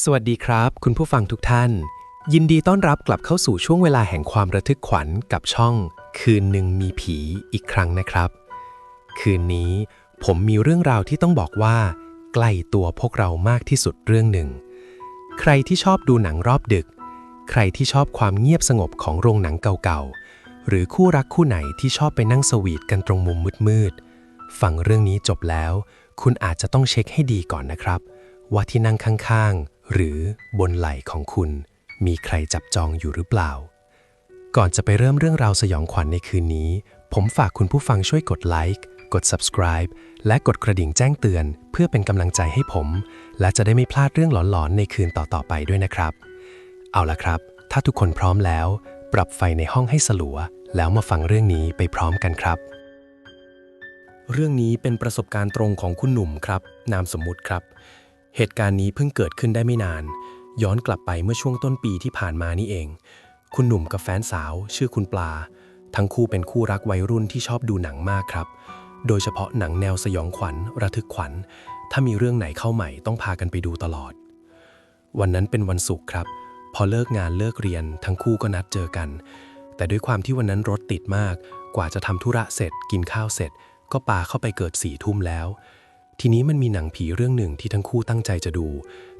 สวัสดีครับ คุณผู้ฟังทุกท่าน ยินดีต้อนรับกลับเข้าสู่ช่วงเวลาแห่งความระทึกขวัญกับช่อง คืนหนึ่งมีผีอีกครั้งนะครับ คืนนี้ผมมีเรื่องราวที่ต้องบอกว่า ใกล้ตัวพวกเรามากที่สุดเรื่องหนึ่ง ใครที่ชอบดูหนังรอบดึก ใครที่ชอบความเงียบสงบของโรงหนังเก่าๆ หรือคู่รักคู่ไหนที่ชอบไปนั่งสวีทกันตรงมุมมืดๆฟังเรื่องนี้จบแล้ว คุณอาจจะต้องเช็คให้ดีก่อนนะครับ ว่าที่นั่งข้างๆ หรือบนไหล่ของคุณมีใครจับจองอยู่หรือเปล่า ก่อนจะไปเริ่มเรื่องราวสยองขวัญในคืนนี้ ผมฝากคุณผู้ฟังช่วยกดไลค์กด subscribe และกดกระดิ่งแจ้งเตือน เพื่อเป็นกำลังใจให้ผม และจะได้ไม่พลาดเรื่องหลอนๆ ในคืนต่อๆไปด้วยนะครับ เอาละครับ ถ้าทุกคนพร้อมแล้ว ปรับไฟในห้องให้สลัว แล้วมาฟังเรื่องนี้ไปพร้อมกันครับ เรื่องนี้เป็นประสบการณ์ตรงของคุณหนุ่มครับ นามสมมุติครับ เหตุการณ์นี้เพิ่งเกิดขึ้นได้ไม่นาน ย้อนกลับไปเมื่อช่วงต้นปีที่ผ่านมานี่เอง คุณหนุ่มกับแฟนสาวชื่อคุณปลา ทั้งคู่เป็นคู่รักวัยรุ่นที่ชอบดูหนังมากครับ โดยเฉพาะหนังแนวสยองขวัญ ระทึกขวัญ ถ้ามีเรื่องไหนเข้าใหม่ต้องพากันไปดูตลอด วันนั้นเป็นวันศุกร์ครับ พอเลิกงานเลิกเรียน ทั้งคู่ก็นัดเจอกัน แต่ด้วยความที่วันนั้นรถติดมาก กว่าจะทำธุระเสร็จ กินข้าวเสร็จ ก็ปาเข้าไปเกิดสี่ทุ่มแล้ว ทีนี้มันมีหนังผีเรื่องหนึ่งที่ทั้งคู่ตั้งใจจะดู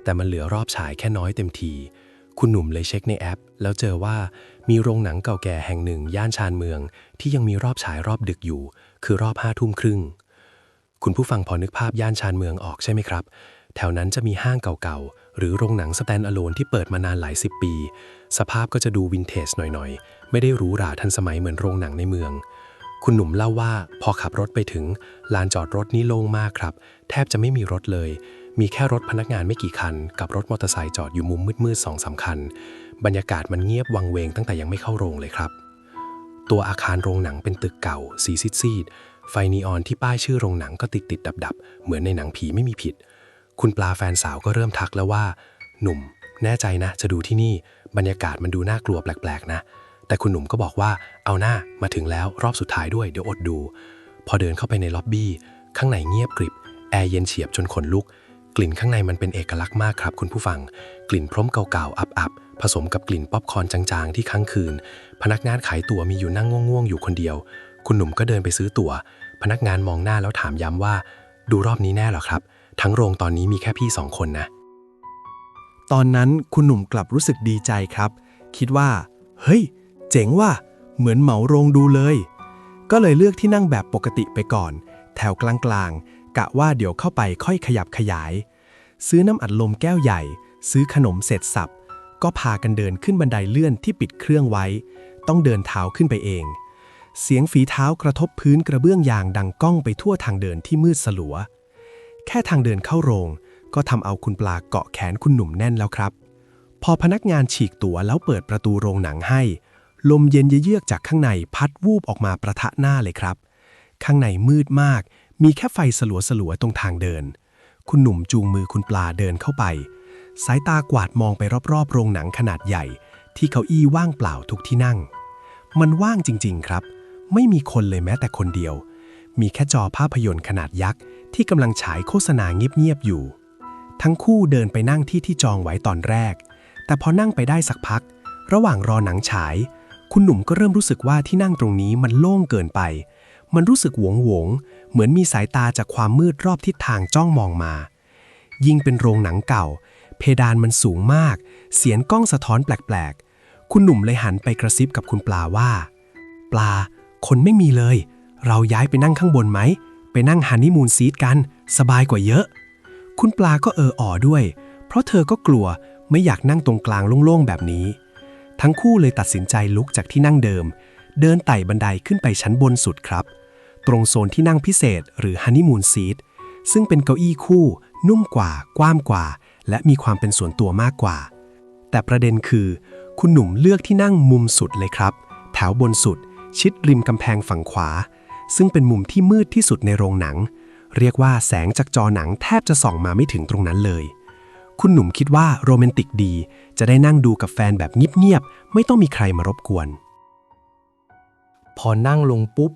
แต่มันเหลือรอบฉายแค่น้อยเต็มที คุณหนุ่มเลยเช็คในแอป แล้วเจอว่ามีโรงหนังเก่าแก่แห่งหนึ่ง ย่านชานเมือง ที่ยังมีรอบฉายรอบดึกอยู่ คือรอบห้าทุ่มครึ่ง คุณผู้ฟังพอนึกภาพย่านชานเมืองออกใช่ไหมครับ แถวนั้นจะมีห้างเก่าๆ หรือโรงหนังสแตนอะโลนที่เปิดมานานหลายสิบปี สภาพก็จะดูวินเทจหน่อยๆ ไม่ได้หรูหราทันสมัยเหมือนโรงหนังในเมือง คุณหนุ่มเล่าว่าพอขับรถไปถึง ลานจอดรถนี่โล่งมากครับ แทบจะไม่มีรถเลย มีแค่รถพนักงานไม่กี่คัน กับรถมอเตอร์ไซค์จอดอยู่มุมมืดๆสองสามคันบรรยากาศมันเงียบวังเวงตั้งแต่ยังไม่เข้าโรงเลยครับ ตัวอาคารโรงหนังเป็นตึกเก่า สีซีดๆไฟนีออนที่ป้ายชื่อโรงหนังก็ติดติดดับดับๆเหมือนในหนังผีไม่มีผิด คุณปลาแฟนสาวก็เริ่มทักแล้วว่า หนุ่ม แน่ใจนะ จะดูที่นี่ บรรยากาศมันดูน่ากลัวแปลกๆนะ แต่คุณหนุ่มก็บอกว่าเอาหน้ามาถึงแล้วรอบสุดท้ายด้วยเดี๋ยวอดดู พอเดินเข้าไปในล็อบบี้ ข้างในเงียบกริบ แอร์เย็นเฉียบจนขนลุก กลิ่นข้างในมันเป็นเอกลักษณ์มากครับคุณผู้ฟัง กลิ่นพร้มเก่าๆ อับๆ ผสมกับกลิ่นป๊อปคอร์นจางๆ ที่ค้างคืน พนักงานขายตั๋วมีอยู่นั่งง่วงๆ อยู่คนเดียว คุณหนุ่มก็เดินไปซื้อตั๋ว พนักงานมองหน้าแล้วถามย้ำว่า ดูรอบนี้แน่หรอครับ ทั้งโรงตอนนี้มีแค่พี่สองคนนะ ตอนนั้นคุณหนุ่มกลับรู้สึกดีใจครับ คิดว่า เฮ้ย เจ๋งว่ะ เหมือนเหมาโรงดูเลย ก็เลยเลือกที่นั่งแบบปกติไปก่อน แถวกลางๆ กะว่าเดี๋ยวเข้าไปค่อยขยับขยาย ซื้อน้ำอัดลมแก้วใหญ่ ซื้อขนมเสร็จสับ ก็พากันเดินขึ้นบันไดเลื่อนที่ปิดเครื่องไว้ ต้องเดินเท้าขึ้นไปเอง เสียงฝีเท้ากระทบพื้นกระเบื้องยางดังก้องไปทั่วทางเดินที่มืดสลัว แค่ทางเดินเข้าโรง ก็ทำเอาคุณปลาเกาะแขนคุณหนุ่มแน่นแล้วครับพอพนักงานฉีกตั๋วแล้วเปิดประตูโรงหนังให้ ลมเย็นเยือกจากข้างในพัดวูบออกมาประทะหน้าเลยครับ ข้างในมืดมาก มีแค่ไฟสลัวๆตรงทางเดิน คุณหนุ่มจูงมือคุณปลาเดินเข้าไป สายตากวาดมองไปรอบๆ โรงหนังขนาดใหญ่ ที่เก้าอี้ว่างเปล่าทุกที่นั่ง มันว่างจริงๆครับ ไม่มีคนเลยแม้แต่คนเดียว มีแค่จอภาพยนตร์ขนาดยักษ์ที่กำลังฉายโฆษณาเงียบๆอยู่ ทั้งคู่เดินไปนั่งที่ที่จองไว้ตอนแรก แต่พอนั่งไปได้สักพัก ระหว่างรอหนังฉาย คุณหนุ่มก็เริ่มรู้สึกว่าที่นั่งตรงนี้มันโล่งเกินไป มันรู้สึกหวงหวง เหมือนมีสายตาจากความมืดรอบทิศทางจ้องมองมา ยิ่งเป็นโรงหนังเก่า เพดานมันสูงมาก เสียงกล้องสะท้อนแปลกๆ คุณหนุ่มเลยหันไปกระซิบกับคุณปลาว่า ปลา คนไม่มีเลย เราย้ายไปนั่งข้างบนไหม ไปนั่งฮันนีมูนซีทกัน สบายกว่าเยอะ คุณปลาก็เอออ่อด้วย เพราะเธอก็กลัวไม่อยากนั่งตรงกลางโล่งๆแบบนี้ ทั้งคู่เลยตัดสินใจลุกจากที่นั่งเดิม เดินไต่บันไดขึ้นไปชั้นบนสุดครับ ตรงโซนที่นั่งพิเศษหรือฮันนีมูนซีทซึ่งเป็นเก้าอี้คู่ นุ่มกว่า กว้างกว่า และมีความเป็นส่วนตัวมากกว่า แต่ประเด็นคือ คุณหนุ่มเลือกที่นั่งมุมสุดเลยครับ แถวบนสุด ชิดริมกำแพงฝั่งขวา ซึ่งเป็นมุมที่มืดที่สุดในโรงหนัง เรียกว่าแสงจากจอหนังแทบจะส่องมาไม่ถึงตรงนั้นเลย คุณหนุ่มคิดว่าโรแมนติกดี จะได้นั่งดูกับแฟนแบบเงียบๆ ไม่ต้องมีใครมารบกวน พอนั่งลงปุ๊บ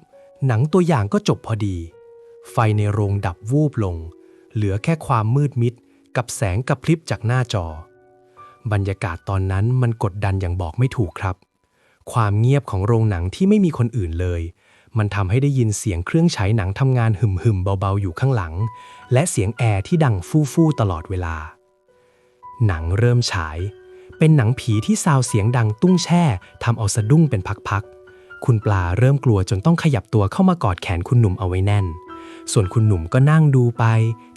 หนังตัวอย่างก็จบพอดี ไฟในโรงดับวูบลง เหลือแค่ความมืดมิด กับแสงกระพริบจากหน้าจอ บรรยากาศตอนนั้นมันกดดันอย่างบอกไม่ถูกครับ ความเงียบของโรงหนังที่ไม่มีคนอื่นเลยมันทำให้ได้ยินเสียงเครื่องฉายหนังทำงานหึมๆเบาๆอยู่ข้างหลัง และเสียงแอร์ที่ดังฟู่ๆตลอดเวลา หนังเริ่มฉาย เป็นหนังผีที่ซาวเสียงดังตุ้งแช่ทำเอาสะดุ้งเป็นพักๆ คุณปลาเริ่มกลัวจนต้องขยับตัวเข้ามากอดแขนคุณหนุ่มเอาไว้แน่น ส่วนคุณหนุ่มก็นั่งดูไป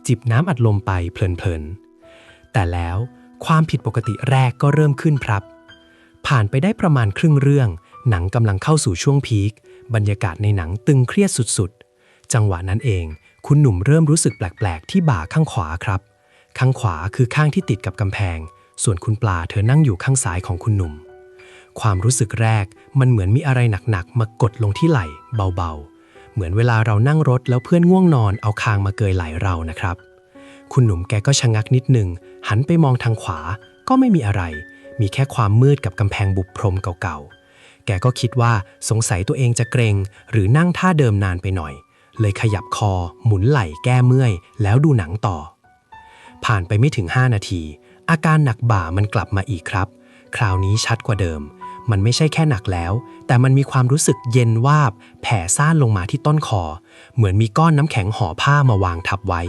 จิบน้ำอัดลมไปเพลินๆ แต่แล้วความผิดปกติแรกก็เริ่มขึ้นครับ ผ่านไปได้ประมาณครึ่งเรื่อง หนังกำลังเข้าสู่ช่วงพีค บรรยากาศในหนังตึงเครียดสุดๆ จังหวะนั้นเอง คุณหนุ่มเริ่มรู้สึกแปลกๆ ที่บ่าข้างขวาครับ ข้างขวาคือข้างที่ติดกับกำแพง ส่วนคุณปลาเธอนั่งอยู่ข้างซ้ายของคุณหนุ่ม ความรู้สึกแรกมันเหมือนมีอะไรหนักๆมากดลงที่ไหล่เบาๆ เหมือนเวลาเรานั่งรถแล้วเพื่อนง่วงนอนเอาคางมาเกยไหล่เรานะครับ คุณหนุ่มแกก็ชะงักนิดหนึ่งหันไปมองทางขวาก็ไม่มีอะไร มีแค่ความมืดกับกำแพงบุบพรมเก่าๆ แกก็คิดว่าสงสัยตัวเองจะเกรง หรือนั่งท่าเดิมนานไปหน่อย เลยขยับคอ หมุนไหล่แก้เมื่อย แล้วดูหนังต่อ ผ่านไปไม่ถึง 5 นาที อาการหนักบ่ามันกลับมาอีกครับ คราวนี้ชัดกว่าเดิม มันไม่ใช่แค่หนักแล้ว แต่มันมีความรู้สึกเย็นวาบ แผ่ซ่านลงมาที่ต้นคอ เหมือนมีก้อนน้ำแข็งห่อผ้ามาวางทับไว้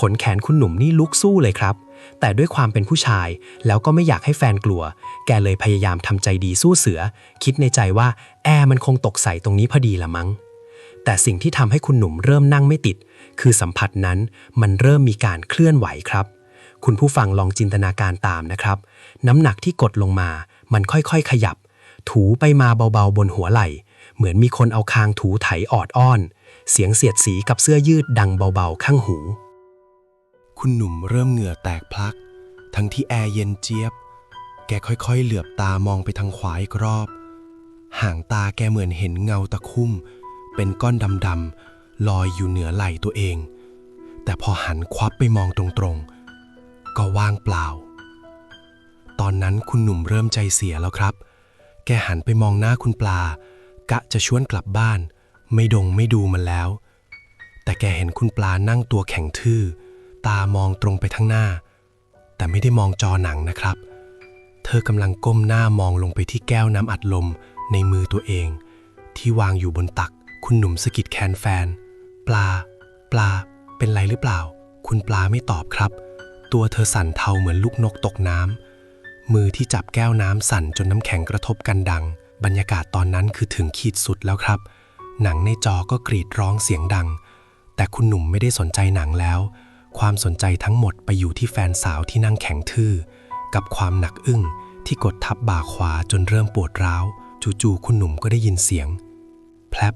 ขนแขนคุณหนุ่มนี่ลุกสู้เลยครับ แต่ด้วยความเป็นผู้ชาย แล้วก็ไม่อยากให้แฟนกลัว แกเลยพยายามทำใจดีสู้เสือ คิดในใจว่าแอร์มันคงตกใส่ตรงนี้พอดีละมั้งแต่สิ่งที่ทำให้คุณหนุ่มเริ่มนั่งไม่ติด คือสัมผัสนั้นมันเริ่มมีการเคลื่อนไหวครับ คุณผู้ฟังลองจินตนาการตามนะครับ น้ำหนักที่กดลงมา มันค่อยๆขยับ ถูไปมาเบาๆบนหัวไหล่ เหมือนมีคนเอาคางถูไถออดอ้อน เสียงเสียดสีกับเสื้อยืดดังเบาๆข้างหู คุณหนุ่มเริ่มเหงื่อแตกพลัก ทั้งที่แอร์เย็นเจี๊ยบ แกค่อยๆ เหลือบตามองไปทางขวาอีกรอบ ห่างตาแกเหมือนเห็นเงาตะคุ่ม เป็นก้อนดำๆ ลอยอยู่เหนือไหล่ตัวเอง แต่พอหันควับไปมองตรงๆ ก็ว่างเปล่า ตอนนั้นคุณหนุ่มเริ่มใจเสียแล้วครับ แกหันไปมองหน้าคุณปลา กะจะชวนกลับบ้าน ไม่ดงไม่ดูมันแล้ว แต่แกเห็นคุณปลานั่งตัวแข็งทื่อ ตามองตรงไปข้งหน้า แต่ไม่ได้มองจอหนังนะครับ เธอกำลังก้มหน้ามองลงไปที่แก้วน้ำอัดลมในมือตัวเอง ที่วางอยู่บนตักคุณหนุ่มสะกิดแคนแฟน ปลา ปลา เป็นไรหรือเปล่า คุณปลาไม่ตอบครับ ตัวเธอสั่นเทาเหมือนลูกนกตกน้ำ มือที่จับแก้วน้ำสั่นจนน้ำแข็งกระทบกันดัง บรรยากาศตอนนั้นคือถึงขีดสุดแล้วครับ หนังในจอก็กรีดร้องเสียงดัง แต่คุณหนุ่มไม่ได้สนใจหนังแล้ว ความสนใจทั้งหมดไปอยู่ที่แฟนสาวที่นั่งแข็งทื่อ กับความหนักอึ้งที่กดทับบ่าขวาจนเริ่มปวดร้าว จู่ๆคุณหนุ่มก็ได้ยินเสียง แพลบ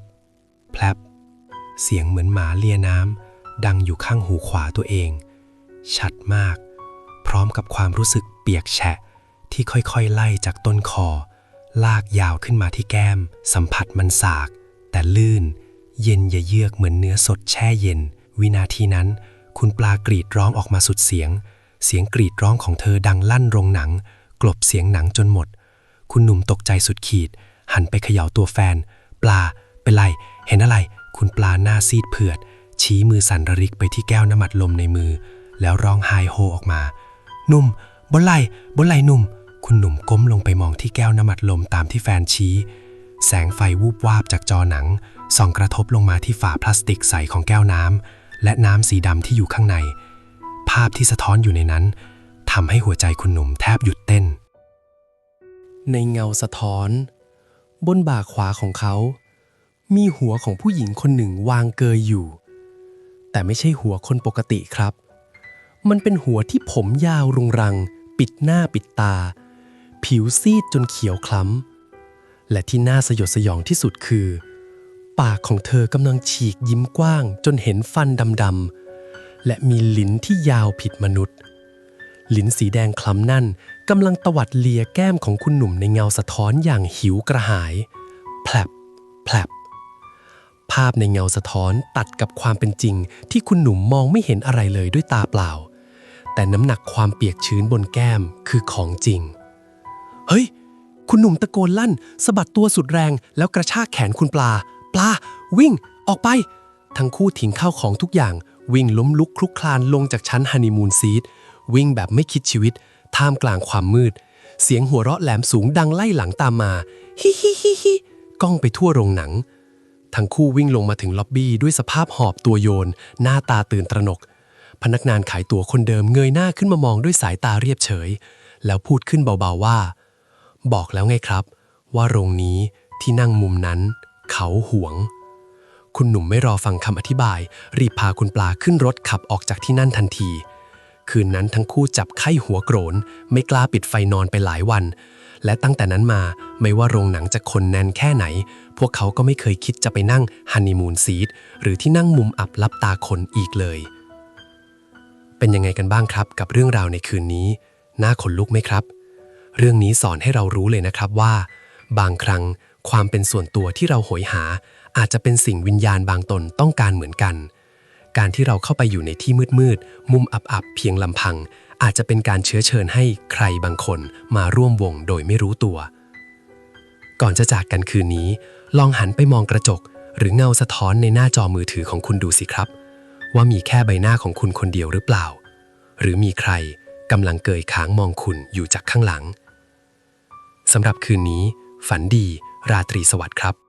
แพลบ เสียงเหมือนหมาเลียน้ำดังอยู่ข้างหูขวาตัวเอง ชัดมาก พร้อมกับความรู้สึกเปียกแฉะ ที่ค่อยๆไล่จากต้นคอ ลากยาวขึ้นมาที่แก้ม สัมผัสมันสาก แต่ลื่น เย็นอย่าเยือกเหมือนเนื้อสดแช่เย็น วินาทีนั้น คุณปลากรีดร้องออกมาสุดเสียง เสียงกรีดร้องของเธอดังลั่นโรงหนัง กลบเสียงหนังจนหมด คุณหนุ่มตกใจสุดขีด หันไปเขย่าตัวแฟน ปลาเป็นไร เห็นอะไร คุณปลาหน้าซีดเผือด ชี้มือสั่นระริกไปที่แก้วน้ำมัดลมในมือ แล้วร้องไห้โฮออกมา หนุ่มบนไหลบนไหลหนุ่ม คุณหนุ่มก้มลงไปมองที่แก้วน้ำมัดลมตามที่แฟนชี้ แสงไฟวูบวาบจากจอหนังส่องกระทบลงมาที่ฝาพลาสติกใสของแก้วน้ำและน้ำสีดำที่อยู่ข้างใน ภาพที่สะท้อนอยู่ในนั้นทำให้หัวใจคุณหนุ่มแทบหยุดเต้น ในเงาสะท้อน บนบ่าขวาของเขา มีหัวของผู้หญิงคนหนึ่งวางเกยอยู่ แต่ไม่ใช่หัวคนปกติครับ มันเป็นหัวที่ผมยาวรุงรัง ปิดหน้าปิดตา ผิวซีดจนเขียวคล้ำ และที่น่าสยดสยองที่สุดคือ ปากของเธอกำลังฉีกยิ้มกว้าง จนเห็นฟันดำๆ และมีลิ้นที่ยาวผิดมนุษย์ ลิ้นสีแดงคล้ำนั่นกำลังตวัดเลียแก้มของคุณหนุ่มในเงาสะท้อนอย่างหิวกระหาย แผลบแผลบ ภาพในเงาสะท้อนตัดกับความเป็นจริง ที่คุณหนุ่มมองไม่เห็นอะไรเลยด้วยตาเปล่า แต่น้ำหนักความเปียกชื้นบนแก้มคือของจริง เฮ้ย คุณหนุ่มตะโกนลั่นสะบัดตัวสุดแรง แล้วกระชากแขนคุณปลา ปลา วิ่ง ออกไป ทั้งคู่ทิ้งข้าวของทุกอย่าง วิ่งล้มลุกคลุกคลานลงจากชั้นฮันนีมูนซีทวิ่งแบบไม่คิดชีวิต ท่ามกลางความมืด เสียงหัวเราะแหลมสูงดังไล่หลังตามมา ฮิฮิฮิฮิก้องไปทั่วโรงหนัง ทั้งคู่วิ่งลงมาถึงล็อบบี้ด้วยสภาพหอบตัวโยน หน้าตาตื่นตระหนก พนักงานขายตั๋วคนเดิมเงยหน้าขึ้นมามองด้วยสายตาเรียบเฉย แล้วพูดขึ้นเบาๆว่า บอกแล้วไงครับ ว่าโรงนี้ที่นั่งมุมนั้น เขาหวง คุณหนุ่มไม่รอฟังคำอธิบาย รีบพาคุณปลาขึ้นรถขับออกจากที่นั่นทันที คืนนั้นทั้งคู่จับไข้หัวโกรน ไม่กล้าปิดไฟนอนไปหลายวัน และตั้งแต่นั้นมาไม่ว่าโรงหนังจะคนแน่นแค่ไหน พวกเขาก็ไม่เคยคิดจะไปนั่งฮันนีมูนซีทหรือที่นั่งมุมอับลับตาคนอีกเลย เป็นยังไงกันบ้างครับ กับเรื่องราวในคืนนี้ น่าขนลุกไหมครับ เรื่องนี้สอนให้เรารู้เลยนะครับว่า บางครั้งความเป็นส่วนตัวที่เราโหยหา อาจจะเป็นสิ่งวิญญาณบางตนต้องการเหมือนกัน การที่เราเข้าไปอยู่ในที่มืดๆมุมอับๆเพียงลำพัง อาจจะเป็นการเชื้อเชิญให้ใครบางคนมาร่วมวงโดยไม่รู้ตัว ก่อนจะจากกันคืนนี้ ลองหันไปมองกระจก หรือเงาสะท้อนในหน้าจอมือถือของคุณดูสิครับ ว่ามีแค่ใบหน้าของคุณคนเดียวหรือเปล่า หรือมีใครกำลังเกยค้างมองคุณอยู่จากข้างหลังสำหรับคืนนี้ ฝันดี ราตรีสวัสดิ์ครับ